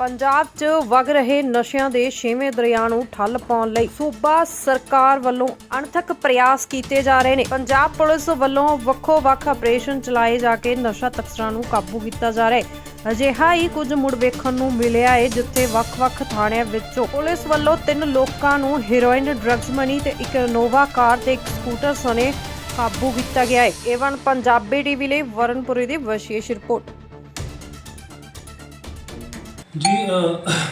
ਪੰਜਾਬ 'ਚ ਵਗ ਰਹੇ ਨਸ਼ਿਆਂ ਦੇ ਛੇਵੇਂ ਦਰਿਆ ਨੂੰ ਠੱਲ ਪਾਉਣ ਲਈ ਸੂਬਾ ਸਰਕਾਰ ਵੱਲੋਂ ਅਣਥਕ ਪ੍ਰਯਾਸ ਕੀਤੇ ਜਾ ਰਹੇ ਨੇ। ਪੰਜਾਬ ਪੁਲਿਸ ਵੱਲੋਂ ਵੱਖੋ-ਵੱਖ ਆਪਰੇਸ਼ਨ ਚਲਾਏ ਜਾ ਕੇ ਨਸ਼ਾ ਤਸਕਰਾਂ ਨੂੰ ਕਾਬੂ ਕੀਤਾ ਜਾ ਰਿਹਾ ਹੈ। ਅਜਿਹਾ ਹੀ ਕੁਝ ਮੁੜ ਵੇਖਣ ਨੂੰ ਮਿਲਿਆ ਹੈ, ਜਿੱਥੇ ਵੱਖ-ਵੱਖ ਥਾਣਿਆਂ ਵਿੱਚੋਂ ਪੁਲਿਸ ਵੱਲੋਂ ਤਿੰਨ ਲੋਕਾਂ ਨੂੰ ਹੀਰੋਇਨ ਡਰੱਗਸ ਮਨੀ ਤੇ ਇੱਕ ਇਨੋਵਾ ਕਾਰ ਤੇ ਇੱਕ ਸਕੂਟਰ ਸਣੇ ਕਾਬੂ ਕੀਤਾ ਗਿਆ ਹੈ। ਏਵਨ ਪੰਜਾਬੀ ਟੀਵੀ ਲਈ ਵਰਨਪੁਰੀ ਦੀ ਵਿਸ਼ੇਸ਼ ਰਿਪੋਰਟ। ਜੀ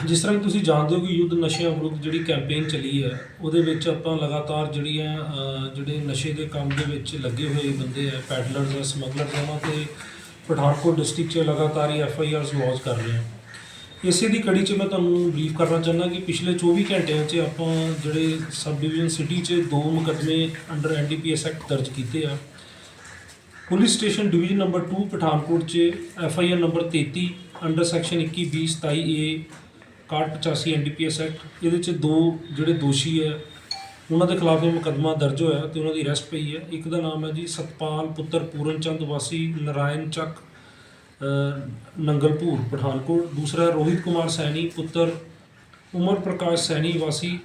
ਜਿਸ ਤਰ੍ਹਾਂ ਕਿ ਤੁਸੀਂ ਜਾਣਦੇ ਹੋ ਕਿ ਯੁੱਧ ਨਸ਼ਿਆਂ ਵਿਰੁੱਧ ਜਿਹੜੀ ਕੈਂਪੇਨ ਚੱਲੀ ਹੈ, ਉਹਦੇ ਵਿੱਚ ਆਪਾਂ ਲਗਾਤਾਰ ਜਿਹੜੀਆਂ ਜਿਹੜੇ ਨਸ਼ੇ ਦੇ ਕੰਮ ਦੇ ਵਿੱਚ ਲੱਗੇ ਹੋਏ ਬੰਦੇ ਆ ਪੈਡਲਰਸ ਆ ਸਮਗਲਰਸ ਉਹਨਾਂ ਤੇ ਪਠਾਨਕੋਟ ਡਿਸਟ੍ਰਿਕਟ 'ਚ ਲਗਾਤਾਰ ਹੀ ਐਫ ਆਈ ਆਰਸ ਲੌਂਚ ਕਰ ਰਹੇ ਹਾਂ ਇਸੇ ਦੀ ਕੜੀ 'ਚ ਮੈਂ ਤੁਹਾਨੂੰ ਬਰੀਫ ਕਰਨਾ ਚਾਹੁੰਦਾ ਕਿ ਪਿਛਲੇ 24 ਘੰਟਿਆਂ 'ਚ ਆਪਾਂ ਜਿਹੜੇ ਸਬ ਡਿਵੀਜ਼ਨ ਸਿਟੀ 'ਚ ਦੋ ਮੁਕੱਦਮੇ under N D P S act ਦਰਜ ਕੀਤੇ ਆ। Police station division number 2 Pathankot 'ਚ F I R number 33 under section 21 20 27 A 6185 NDPS act ਇਹਦੇ 'ਚ ਦੋ ਜਿਹੜੇ ਦੋਸ਼ੀ ਹੈ ਉਹਨਾਂ ਦੇ ਖਿਲਾਫ ਇਹ ਮੁਕੱਦਮਾ ਦਰਜ ਹੋਇਆ ਤੇ ਉਹਨਾਂ ਦੀ ਅਰੈਸਟ ਪਈ ਹੈ। ਇੱਕ ਦਾ ਨਾਮ ਹੈ ਜੀ ਸਤਪਾਲ ਪੁੱਤਰ ਪੂਰਨ ਚੰਦ ਵਾਸੀ ਨਰਾਇਣ ਚੱਕ ਅ, ਨੰਗਲਪੁਰ ਪਠਾਨਕੋਟ। ਦੂਸਰਾ ਰੋਹਿਤ ਕੁਮਾਰ ਸੈਣੀ ਪੁੱਤਰ ਉਮਰ ਪ੍ਰਕਾਸ਼ ਸੈਣੀ ਵਾਸੀ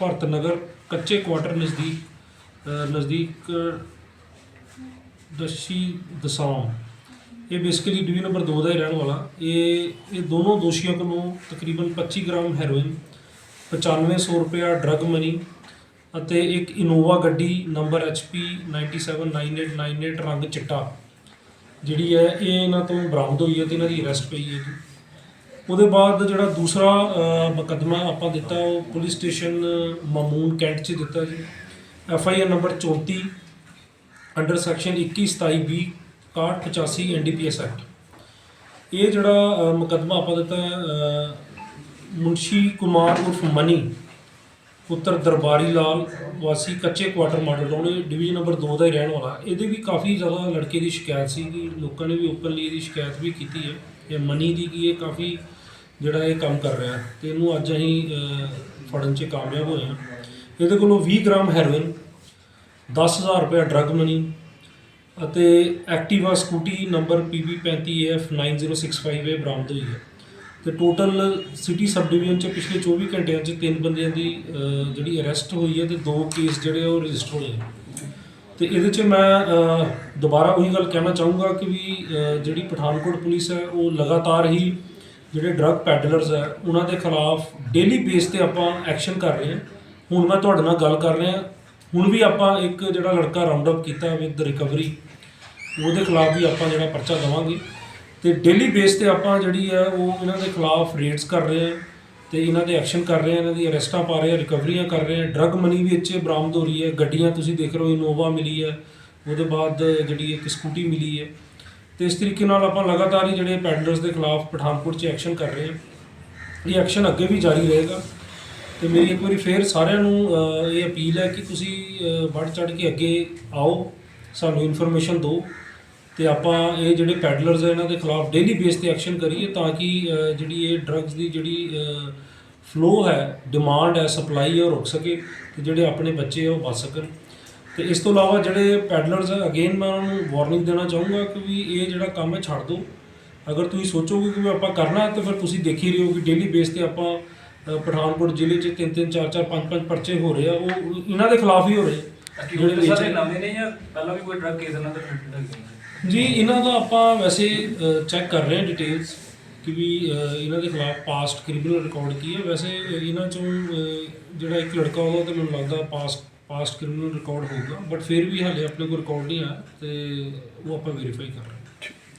ਭਰਤ ਨਗਰ ਕੱਚੇ ਕੁਆਟਰ ਨਜ਼ਦੀਕ ਨਜ਼ਦੀਕ ਦਸ਼ੀ ਦਸਾਮ ਇਹ ਬੇਸਿਕਲੀ ਡਿਵੀ ਨੰਬਰ 2 ਦਾ ਹੀ ਰਹਿਣ ਵਾਲਾ। ਇਹ ਇਹ ਦੋਨੋਂ ਦੋਸ਼ੀਆਂ ਕੋਲੋਂ ਤਕਰੀਬਨ 25 ਗ੍ਰਾਮ ਹੈਰੋਇਨ 9500 ਰੁਪਇਆ ਡਰਗ ਮਨੀ ਅਤੇ ਇੱਕ ਇਨੋਵਾ ਗੱਡੀ ਨੰਬਰ HP 979898 ਰੰਗ ਚਿੱਟਾ। ਜਿਹੜੀ ਹੈ ਇਹ ਇਹਨਾਂ ਤੋਂ ਬਰਾਮਦ ਹੋਈ ਹੈ ਤੇ ਇਹਨਾਂ ਦੀ ਅਰੈਸਟ ਪਈ ਹੈ ਜੀ। ਉਹਦੇ ਬਾਅਦ ਜਿਹੜਾ ਦੂਸਰਾ ਅ, ਮੁਕੱਦਮਾ ਆਪਾਂ ਦਿੱਤਾ ਉਹ ਪੁਲਿਸ ਸਟੇਸ਼ਨ ਮਾਮੂਨ ਕੈਂਟ 'ਚ ਦਿੱਤਾ ਜੀ। F I R number 34 under section 21 27 20 6185 NDPS act ਇਹ ਜਿਹੜਾ ਅ, ਮੁਕੱਦਮਾ ਆਪਾਂ ਦਿੱਤਾ ਮੁਨਸ਼ੀ ਕੁਮਾਰ ਉਰਫ ਮਨੀ ਪੁੱਤਰ ਦਰਬਾਰੀ ਲਾਲ ਵਾਸੀ ਕੱਚੇ ਕੁਆਟਰ ਮਾਡਲ ਉਹਨੇ ਡਿਵੀਜ਼ਨ ਨੰਬਰ 2 ਦਾ ਹੀ ਰਹਿਣ ਵਾਲਾ। ਇਹਦੇ ਵੀ ਕਾਫੀ ਜ਼ਿਆਦਾ ਲੜਕੇ ਦੀ ਸ਼ਿਕਾਇਤ ਸੀ ਕਿ ਲੋਕਾਂ ਨੇ ਵੀ ਓਪਨਲੀ ਇਹਦੀ ਸ਼ਿਕਾਇਤ ਵੀ ਕੀਤੀ ਹੈ। ਇਹ ਮਨੀ ਦੀ ਕਿ ਇਹ ਕਾਫੀ ਜਿਹੜਾ ਇਹ ਕੰਮ ਕਰ ਰਿਹਾ ਹੈ। ਤੇ ਇਹਨੂੰ ਅੱਜ ਅਸੀਂ ਫੜਨ 'ਚ ਕਾਮਯਾਬ ਹੋਏ ਹਾਂ। ਇਹਦੇ ਕੋਲੋਂ 20 ਗ੍ਰਾਮ ਹੈਰੋਇਨ 10000 ਰੁਪਏ ਡਰਗ ਮਨੀ ਅਤੇ ਐਕਟਿਵਾ ਸਕੂਟੀ ਨੰਬਰ PB35AF9065 ਇਹ ਬਰਾਮਦ ਹੋਈ ਹੈ ਤੇ ਟੋਟਲ ਸਿਟੀ ਸਬ ਡਿਵੀਜ਼ਨ ਚ ਪਿਛਲੇ 24 ਘੰਟਿਆਂ ਚ ਤਿੰਨ ਬੰਦਿਆਂ ਦੀ ਜਿਹੜੀ ਅਰੈਸਟ ਹੋਈ ਹੈ ਤੇ ਦੋ ਕੇਸ ਜਿਹੜੇ ਉਹ ਰਜਿਸਟਰ ਹੋਏ ਆ। ਤੇ ਇਹਦੇ ਚ ਮੈਂ ਦੁਬਾਰਾ ਉਹੀ ਗੱਲ ਕਹਿਣਾ ਚਾਹੂੰਗਾ ਕਿ ਵੀ ਜਿਹੜੀ ਪਠਾਨਕੋਟ ਪੁਲਿਸ ਹੈ, ਉਹ ਲਗਾਤਾਰ ਹੀ ਜਿਹੜੇ ਡਰੱਗ ਪੈਡਲਰਸ ਹੈ, ਉਹਨਾਂ ਦੇ ਖਿਲਾਫ ਡੇਲੀ ਬੇਸ ਤੇ ਆਪਾਂ ਐਕਸ਼ਨ ਕਰ ਰਹੇ ਹਾਂ ਹੁਣ ਮੈਂ ਤੁਹਾਡੇ ਨਾਲ ਗੱਲ ਕਰ ਰਿਹਾ ਹੁਣ ਵੀ ਆਪਾਂ ਇੱਕ ਜਿਹੜਾ ਲੜਕਾ ਰਾਉਂਡ ਅਪ ਕੀਤਾ ਵਿਦ ਰਿਕਵਰੀ ਉਹਦੇ ਖਿਲਾਫ ਵੀ ਆਪਾਂ ਜਿਹੜਾ ਪਰਚਾ ਦੇਵਾਂਗੇ। ਤੇ ਡੇਲੀ ਬੇਸ ਤੇ ਆਪਾਂ ਜਿਹੜੀ ਹੈ ਉਹ ਇਹਨਾਂ ਦੇ ਖਿਲਾਫ ਰੇਡਸ ਕਰ ਰਹੇ ਹਾਂ ਤੇ ਇਹਨਾਂ ਦੇ ਐਕਸ਼ਨ ਕਰ ਰਹੇ ਹਾਂ ਇਹਨਾਂ ਦੀ ਅਰੈਸਟਾਂ ਪਾ ਰਹੇ ਹਾਂ ਰਿਕਵਰੀਆਂ ਕਰ ਰਹੇ ਹਾਂ ਡਰੱਗ ਮਨੀ ਵੀ ਇੱਥੇ ਬਰਾਮਦ ਹੋ ਰਹੀ ਹੈ, ਗੱਡੀਆਂ ਤੁਸੀਂ ਦੇਖ ਰਹੇ ਹੋ ਇਨੋਵਾ ਮਿਲੀ ਹੈ, ਉਹਦੇ ਬਾਅਦ ਜਿਹੜੀ ਇੱਕ ਸਕੂਟੀ ਮਿਲੀ ਹੈ। ਤੇ ਇਸ ਤਰੀਕੇ ਨਾਲ ਆਪਾਂ ਲਗਾਤਾਰ ਹੀ ਜਿਹੜੇ ਪੈਡਲਰਸ ਦੇ ਖਿਲਾਫ ਪਠਾਨਕੋਟ 'ਚ ਐਕਸ਼ਨ ਕਰ ਰਹੇ ਹਾਂ ਇਹ ਐਕਸ਼ਨ ਅੱਗੇ ਵੀ ਜਾਰੀ ਰਹੇਗਾ। ਤੇ ਮੇਰੀ ਇੱਕ ਵਾਰੀ ਫੇਰ ਸਾਰਿਆਂ ਨੂੰ ਅਹ, ਇਹ ਅਪੀਲ ਹੈ ਕਿ ਤੁਸੀਂ ਅਹ, ਵੱਧ ਚੜ ਕੇ ਅੱਗੇ ਆਓ ਸਾਨੂੰ ਇਨਫੋਰਮੇਸ਼ਨ ਦਿਓ ਤੇ ਆਪਾਂ ਇਹ ਜਿਹੜੇ ਪੈਡਲਰਸ ਹੈ ਇਹਨਾਂ ਦੇ ਖਿਲਾਫ ਡੇਲੀ ਬੇਸ ਤੇ ਐਕਸ਼ਨ ਕਰੀਏ ਤਾਂ ਕਿ ਅਹ, ਜਿਹੜੀ ਇਹ ਡਰੱਗਸ ਦੀ ਜਿਹੜੀ ਫਲੋ ਹੈ ਡਿਮਾਂਡ ਹੈ ਸਪਲਾਈ ਹੈ ਉਹ ਰੁਕ ਸਕੇ ਤੇ ਜਿਹੜੇ ਆਪਣੇ ਬੱਚੇ ਆ ਉਹ ਬਚ ਸਕਣ। ਤੇ ਇਸ ਤੋਂ ਇਲਾਵਾ ਜਿਹੜੇ ਪੈਡਲਰਸ ਹੈ ਅਗੇਨ ਮੈਂ ਉਹਨਾਂ ਨੂੰ ਵਾਰਨਿੰਗ ਦੇਣਾ ਚਾਹੂੰਗਾ ਕਿ ਵੀ ਇਹ ਜਿਹੜਾ ਕੰਮ ਹੈ ਛੱਡ ਦਿਓ। ਅਗਰ ਤੁਸੀਂ ਸੋਚੋਗੇ ਕਿ ਵੀ ਆਪਾਂ ਕਰਨਾ ਹੈ ਤਾਂ ਫਿਰ ਤੁਸੀਂ ਦੇਖ ਹੀ ਰਹੇ ਹੋ ਕਿ ਡੇਲੀ ਬੇਸ ਤੇ ਆਪਾਂ ਪਠਾਨਕੋਟ ਜ਼ਿਲ੍ਹੇ 'ਚ ਤਿੰਨ ਤਿੰਨ ਚਾਰ ਚਾਰ ਪੰਜ ਪੰਜ ਪਰਚੇ ਹੋ ਰਹੇ ਆ ਉਹ ਇਹਨਾਂ ਦੇ ਖਿਲਾਫ ਹੀ ਹੋ ਰਹੇ। ਜਿਹੜੇ ਸਾਰੇ। ਨਵੇਂ ਨੇ ਜਾਂ ਪਹਿਲਾਂ ਵੀ ਕੋਈ ਡਰੱਗ ਕੇਸ ਇਹਨਾਂ ਦਾ ਹੈਗੇ ਜੀ ਇਹਨਾਂ ਦਾ ਆਪਾਂ ਵੈਸੇ ਚੈੱਕ ਕਰ ਰਹੇ ਹਾਂ ਡਿਟੇਲਸ ਕਿ ਵੀ ਇਹਨਾਂ ਦੇ ਖਿਲਾਫ ਪਾਸਟ ਕ੍ਰਿਮੀਨਲ ਰਿਕਾਰਡ ਕੀ ਹੈ। ਵੈਸੇ ਇਹਨਾਂ ਚੋਂ ਜਿਹੜਾ ਇੱਕ ਲੜਕਾ ਉਹਦਾ ਤੇ ਮੈਨੂੰ ਲੱਗਦਾ ਪਾਸਟ ਪਾਸਟ ਕ੍ਰਿਮੀਨਲ ਰਿਕਾਰਡ ਹੋਊਗਾ ਬਟ ਫਿਰ ਵੀ ਹਾਲੇ ਆਪਣੇ ਕੋਲ ਰਿਕਾਰਡ ਨਹੀਂ ਆਇਆ ਤੇ ਉਹ ਆਪਾਂ ਵੈਰੀਫਾਈ ਕਰ ਰਹੇ